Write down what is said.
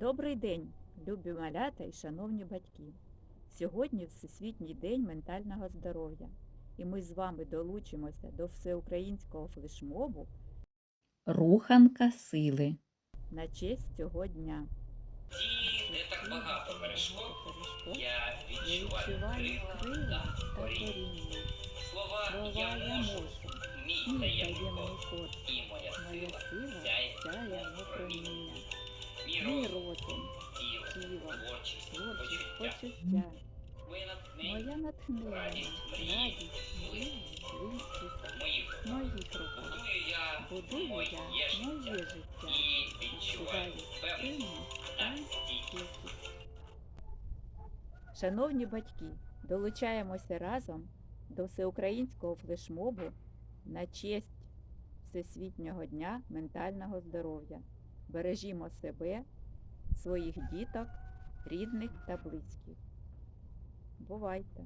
Добрий день, любі малята і шановні батьки. Сьогодні Всесвітній день ментального здоров'я, і ми з вами долучимося до всеукраїнського флешмобу Руханка сили на честь цього дня. Ті не так багато перешкод. Я відчуваю відчуваю крила та коріння. Слова Слова я можу, мій таємний код. код. І моя сила сяє мов проміння. Творчість, почуття. Моє натхнення радість, близькість моїх руках. Будую я моє життя. І відчуваю впевненість та стійкість. Шановні батьки, долучаємося разом до всеукраїнського флешмобу на честь Всесвітнього дня ментального здоров'я. Бережімо себе, своїх діток, рідних та близьких. Бувайте!